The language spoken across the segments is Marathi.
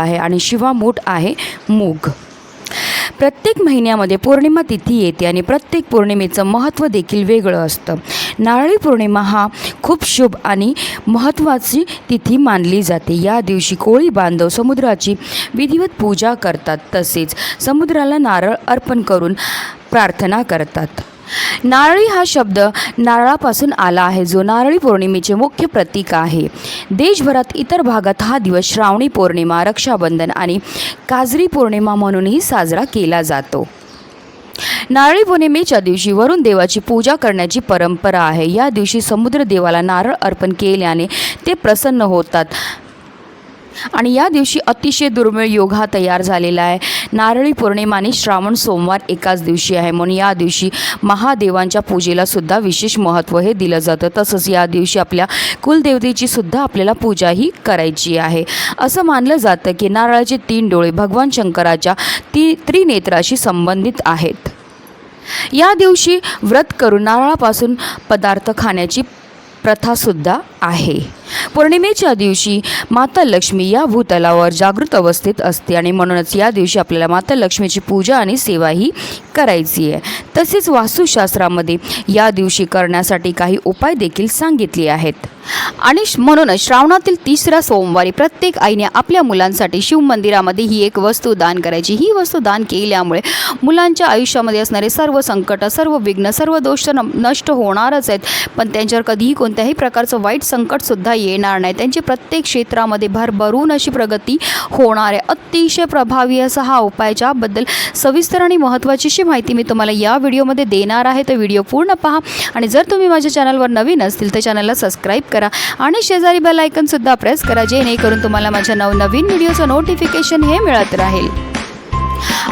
आहे आणि शिवा मूठ आहे मूग. प्रत्येक महिन्यामध्ये पौर्णिमा तिथी येते आणि प्रत्येक पौर्णिमेचं महत्त्व देखील वेगळं असतं. नारळी पौर्णिमा हा खूप शुभ आणि महत्त्वाची तिथी मानली जाते. या दिवशी कोळी बांधव समुद्राची विधिवत पूजा करतात. तसेच समुद्राला नारळ अर्पण करून प्रार्थना करतात. नारळी हा शब्द नारळापासून आला आहे. जो नारळी पौर्णिमेचे मुख्य प्रतीक आहे. देशभरात इतर भागात हा दिवस श्रावणी पौर्णिमा रक्षाबंधन आणि काजरी पौर्णिमा म्हणूनही साजरा केला जातो. नारळी पौर्णिमेच्या दिवशी वरुण देवाची पूजा करण्याची परंपरा आहे. या दिवशी समुद्र देवाला नारळ अर्पण केल्याने ते प्रसन्न होतात. आणि या दिवशी अतिशय दुर्मिळ योग हा तयार झालेला आहे. नारळी पौर्णिमा आणि श्रावण सोमवार एकाच दिवशी आहे. म्हणून या दिवशी महादेवांच्या पूजेला सुद्धा विशेष महत्त्व हे दिलं जातं. तसंच या दिवशी आपल्या कुलदेवतेची सुद्धा आपल्याला पूजाही करायची आहे. असं मानलं जातं की नारळाचे तीन डोळे भगवान शंकराच्या ती त्रिनेत्राशी संबंधित आहेत. या दिवशी व्रत करून नारळापासून पदार्थ खाण्याची प्रथासुद्धा आहे. पौर्णिमेच्या दिवशी माता लक्ष्मी या भूतलावर जागृत अवस्थेत असते आणि म्हणूनच या दिवशी आपल्याला माता लक्ष्मीची पूजा आणि सेवाही करायची आहे. तसेच वास्तुशास्त्रामध्ये या दिवशी करण्यासाठी काही उपाय देखील सांगितले आहेत. आणि म्हणूनच श्रावणातील तिसऱ्या सोमवारी प्रत्येक आईने आपल्या मुलांसाठी शिवमंदिरामध्ये ही एक वस्तू दान करायची. ही वस्तू दान केल्यामुळे मुलांच्या आयुष्यामध्ये असणारे सर्व संकट सर्व विघ्न सर्व दोष न- नष्ट होणारच आहेत. पण त्यांच्यावर कधीही कोण कोणत्याही प्रकारचं वाईट संकटसुद्धा येणार नाही. त्यांची प्रत्येक क्षेत्रामध्ये भरभरून अशी प्रगती होणार आहे. अतिशय प्रभावी असा हा उपाय ज्याबद्दल सविस्तर आणि महत्त्वाची अशी माहिती मी तुम्हाला या व्हिडिओमध्ये देणार आहे. तर व्हिडिओ पूर्ण पहा आणि जर तुम्ही माझ्या चॅनलवर नवीन असतील तर चॅनलला सबस्क्राईब करा आणि शेजारी बेल आयकनसुद्धा प्रेस करा जेणेकरून तुम्हाला माझ्या नवनवीन व्हिडिओचं नोटिफिकेशन हे मिळत राहील.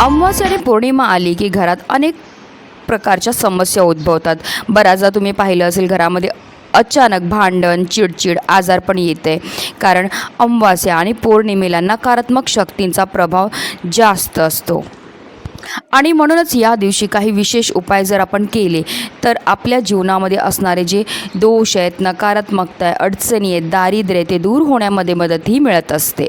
अमावस्या आणि पौर्णिमा आली की घरात अनेक प्रकारच्या समस्या उद्भवतात. बऱ्याचदा तुम्ही पाहिलं असेल घरामध्ये अचानक भांडण चिडचिड आजार पण येते. कारण अमावास्या आणि पौर्णिमेला नकारात्मक शक्तींचा प्रभाव जास्त असतो. आणि म्हणूनच या दिवशी काही विशेष उपाय जर आपण केले तर आपल्या जीवनामध्ये असणारे जे दोष आहेत नकारात्मकता आहे अडचणी आहेत दारिद्र्य आहे, ते दूर होण्यामध्ये मदतही मिळत असते.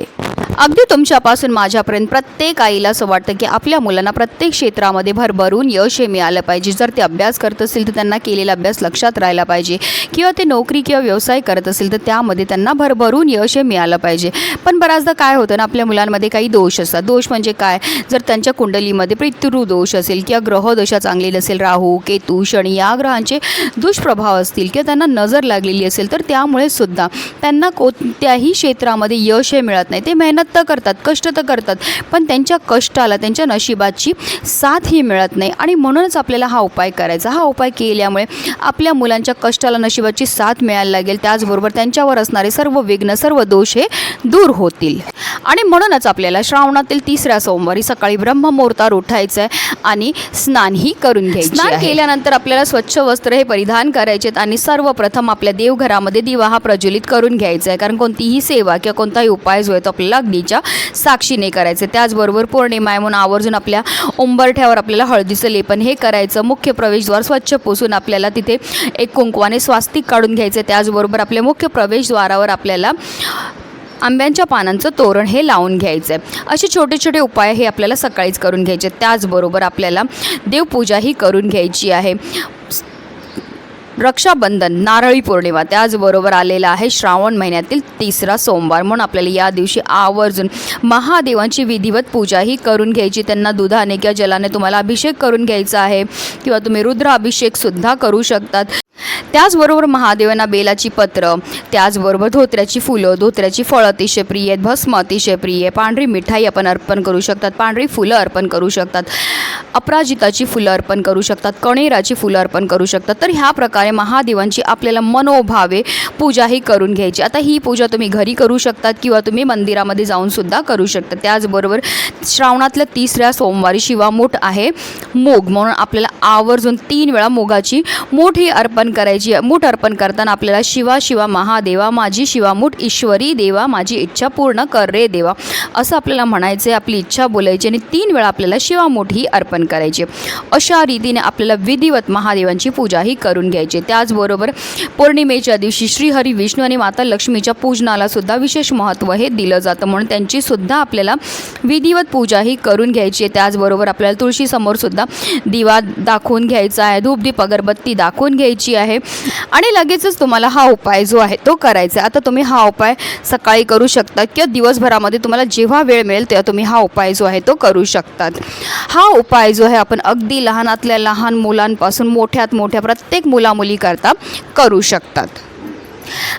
अगदी तुमच्यापासून माझ्यापर्यंत प्रत्येक आईला असं वाटतं की आपल्या मुलांना प्रत्येक क्षेत्रामध्ये भरभरून यश हे मिळालं पाहिजे. जर ते अभ्यास करत असतील तर त्यांना केलेला अभ्यास लक्षात राहिला पाहिजे. किंवा ते नोकरी किंवा व्यवसाय करत असेल तर त्यामध्ये त्यांना भरभरून यश हे मिळालं पाहिजे. पण बऱ्याचदा काय होतं ना आपल्या मुलांमध्ये काही दोष असतात. दोष म्हणजे काय? जर त्यांच्या कुंडलीमध्ये पितृ दोष असेल किंवा ग्रहदशा चांगली नसेल राहू केतू शनी या ग्रहांचे दुष्प्रभाव असतील किंवा त्यांना नजर लागलेली असेल तर त्यामुळे सुद्धा त्यांना कोणत्याही क्षेत्रामध्ये यश हे मिळत नाही. ते मेहनत तर करतात कष्ट तर करतात पण त्यांच्या कष्टाला त्यांच्या नशिबाची साथ ही मिळत नाही. आणि म्हणूनच आपल्याला हा उपाय करायचा. हा उपाय केल्यामुळे आपल्या मुलांच्या कष्टाला नशिबाची साथ मिळायला लागेल. त्याचबरोबर त्यांच्यावर असणारे सर्व विघ्न सर्व दोष हे दूर होतील. आणि म्हणूनच आपल्याला श्रावणातील तिसऱ्या सोमवारी सकाळी ब्रह्ममुहूर्तावर उठायचं आहे आणि स्नानही करून घ्यायचं स्नान केल्यानंतर आपल्याला स्वच्छ वस्त्र हे परिधान करायचे आणि सर्वप्रथम आपल्या देवघरामध्ये दिवा हा प्रज्वलित करून घ्यायचा आहे. कारण कोणतीही सेवा किंवा कोणताही उपाय जो आहे तो आपल्याला अग्नीच्या साक्षीने करायचे. त्याचबरोबर पौर्णिमा आहे म्हणून आवर्जून आपल्या उंबरठ्यावर आपल्याला हळदीचं लेपन हे करायचं. मुख्य प्रवेशद्वार स्वच्छ पुसून आपल्याला तिथे एक कुंकवाने स्वास्तिक काढून घ्यायचं. त्याचबरोबर आपल्या मुख्य प्रवेशद्वारावर आपल्याला आंब्यांच्या पानांचं तोरण हे लावून घ्यायचं. आहे असे छोटे छोटे उपाय हे आपल्याला सकाळीच करून घ्यायचे. त्याचबरोबर आपल्याला देवपूजाही करून घ्यायची आहे. रक्षाबंधन नारळी पौर्णिमा त्याचबरोबर आलेला आहे श्रावण महिन्यातील तिसरा सोमवार. म्हणून आपल्याला या दिवशी आवर्जून महादेवांची विधिवत पूजाही करून घ्यायची. त्यांना दुधाने किंवा जलाने तुम्हाला अभिषेक करून घ्यायचा आहे किंवा तुम्ही रुद्र अभिषेकसुद्धा करू शकतात. त्याचबरोबर महादेवांना बेलाची पत्र त्याचबरोबर धोत्र्याची फुलं धोत्र्याची फळं अतिशय प्रिय आहेत भस्म अतिशय प्रिय आहे. पांढरी मिठाई आपण अर्पण करू शकतात पांढरी फुलं अर्पण करू शकतात अपराजिताची फुलं अर्पण करू शकतात कणेराची फुलं अर्पण करू शकतात. तर ह्या प्रकारे महादेवांची आपल्याला मनोभावे पूजाही करून घ्यायची. आता ही पूजा तुम्ही घरी करू शकतात किंवा तुम्ही मंदिरामध्ये जाऊनसुद्धा करू शकता. त्याचबरोबर श्रावणातल्या तिसऱ्या सोमवारी शिवामूठ आहे मूग म्हणून आपल्याला आवर्जून तीन वेळा मुगाची मूठ ही अर्पण करायची मूठ अर्पण करताना आपल्याला शिवा शिवा महादेवा माझी शिवामूठ ईश्वरी देवा माझी इच्छा पूर्ण कर रे देवा असं आपल्याला म्हणायचं आहे आपली इच्छा बोलायची आणि तीन वेळा आपल्याला शिवामूठ ही अर्पण करायची अशा रीतीने आपल्याला विधिवत महादेवांची पूजा ही करून घ्यायची त्याचबरोबर पौर्णिमेच्या दिवशी श्रीहरी विष्णू आणि माता लक्ष्मीच्या पूजनाला सुद्धा विशेष महत्त्व हे दिलं जातं. म्हणून त्यांची सुद्धा आपल्याला विधिवत पूजा ही करून घ्यायची आहे. त्याचबरोबर आपल्याला तुळशीसमोर सुद्धा दिवा दाखवून घ्यायचा आहे. धूपदीप अगरबत्ती दाखवून घ्यायची आहे. आणि लगेचच तुम्हाला हा उपाय जो आहे तो करायचा आहे. आता तुम्ही हा उपाय सकाळी करू शकता किंवा दिवसभरामध्ये तुम्हाला जेव्हा वेळ मिळेल तेव्हा तुम्ही हा उपाय जो आहे तो करू शकतात. हा उपाय जो आहे आपण अगदी लहानातल्या लहान मुलांपासून मोठ्यात मोठ्या प्रत्येक मुलामुलीकरता करू शकतात.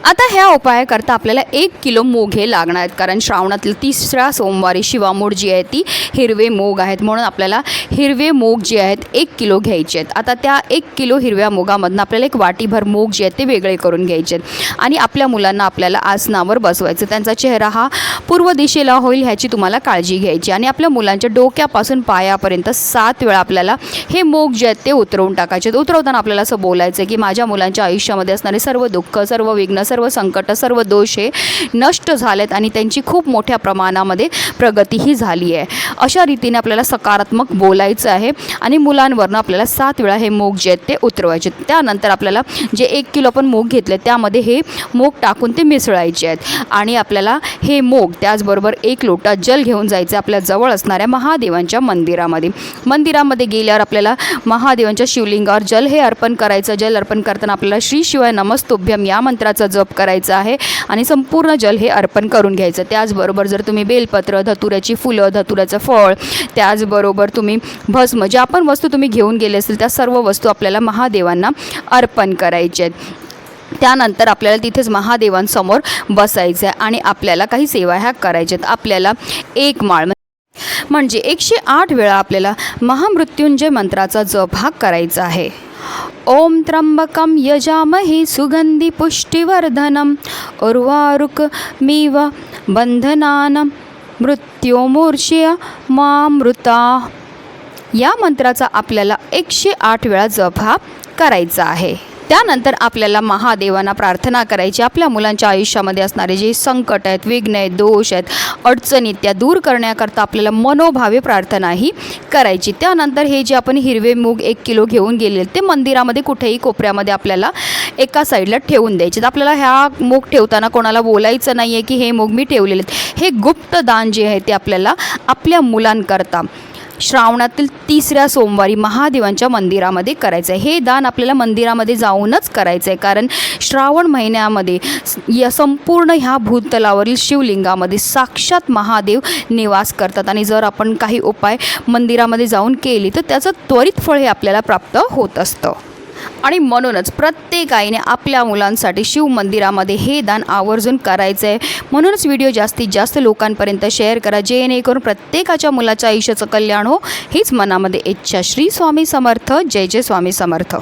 आता ह्या उपायाकरता आपल्याला एक किलो मोग हे लागणार आहेत. कारण श्रावणातील तिसऱ्या सोमवारी शिवामोड जी आहे ती हिरवे मोग आहेत. म्हणून आपल्याला हिरवे मोग जे आहेत एक किलो घ्यायचे आहेत. आता त्या एक किलो हिरव्या मोगामधनं आपल्याला एक वाटीभर मोग जे आहेत ते वेगळे करून घ्यायचे आहेत. आणि आपल्या मुलांना आपल्याला आसनावर बसवायचं त्यांचा चेहरा हा पूर्व दिशेला होईल ह्याची तुम्हाला काळजी घ्यायची आणि आपल्या मुलांच्या डोक्यापासून पायापर्यंत सात वेळा आपल्याला हे मोग जे आहेत ते उतरवून टाकायचे आहेत. उतरवताना आपल्याला असं बोलायचं आहे की माझ्या मुलांच्या आयुष्यामध्ये असणारे सर्व दुःख सर्व विघ्न सर्व संकट सर्व दोष हे नष्ट झालेत आणि त्यांची खूप मोठ्या प्रमाणामध्ये प्रगतीही झाली आहे. अशा रीतीने आपल्याला सकारात्मक बोलायचं आहे आणि मुलांवरनं आपल्याला सात वेळा हे मूग जे आहेत ते उतरवायचे आहेत. त्यानंतर आपल्याला जे एक किलो आपण मूग घेतले त्यामध्ये हे मूग टाकून ते मिसळायचे आहेत. आणि आपल्याला हे मूग त्याचबरोबर एक लोटा जल घेऊन जायचं आपल्या जवळ असणाऱ्या महादेवांच्या मंदिरामध्ये. मंदिरामध्ये गेल्यावर आपल्याला महादेवांच्या शिवलिंगावर जल हे अर्पण करायचं. जल अर्पण करताना आपल्याला श्री शिवाय नमस्तुभ्यम या मंत्राचा जप करायचा आहे आणि संपूर्ण जल हे अर्पण करून घ्यायचं. त्याचबरोबर जर तुम्ही बेलपत्र धतुऱ्याची फुलं धतुऱ्याचं फळ त्याचबरोबर तुम्ही भस्म ज्या पण वस्तू तुम्ही घेऊन गेले असतील त्या सर्व वस्तू आपल्याला महादेवांना अर्पण करायचे आहेत. त्यानंतर आपल्याला तिथेच महादेवांसमोर बसायचं आहे आणि आपल्याला काही सेवा ह्या करायच्या आहेत. आपल्याला एक माळ म्हणजे एकशे आठ वेळा आपल्याला महामृत्युंजय मंत्राचा जप हा करायचा आहे. ओम त्र्यंबकं यजामहे सुगंधी पुष्टिवर्धनम उर्वारुक मीव बंधनानं मृत्योमूर्षय मामृता। या मंत्राचा आपल्याला एकशे आठ वेळा जप हा करायचा आहे. त्यानंतर आपल्याला महादेवांना प्रार्थना करायची. आपल्या मुलांच्या आयुष्यामध्ये असणारे जे संकट आहेत विघ्न आहेत दोष आहेत अडचणी त्या दूर करण्याकरता आपल्याला मनोभावे प्रार्थनाही करायची. त्यानंतर हे जे आपण हिरवे मूग एक किलो घेऊन गेले ते मंदिरामध्ये कुठेही कोपऱ्यामध्ये आपल्याला एका साईडला ठेवून द्यायचे. तर आपल्याला ह्या मूग ठेवताना कोणाला बोलायचं नाही आहे की हे मूग मी ठेवलेले आहेत. हे गुप्त दान जे आहे ते आपल्याला आपल्या मुलांकरता श्रावणातील तिसऱ्या सोमवारी महादेवांच्या मंदिरामध्ये करायचं आहे हे दान आपल्याला मंदिरामध्ये जाऊनच करायचं आहे कारण श्रावण महिन्यामध्ये या संपूर्ण ह्या भूतलावरील शिवलिंगामध्ये साक्षात महादेव निवास करतात. आणि जर आपण काही उपाय मंदिरामध्ये जाऊन केली तर त्याचं त्वरित फळ हे आपल्याला प्राप्त होत असतं. आणि म्हणूनच प्रत्येक आईने आपल्या मुलांसाठी शिव मंदिरामध्ये हे दान आवर्जून करायचं आहे म्हणूनच व्हिडिओ जास्तीत जास्त लोकांपर्यंत शेअर करा जेणेकरून प्रत्येकाच्या मुलाच्या आयुष्याचं कल्याण हो. हीच मनामध्ये इच्छा. श्री स्वामी समर्थ. जय जय स्वामी समर्थ.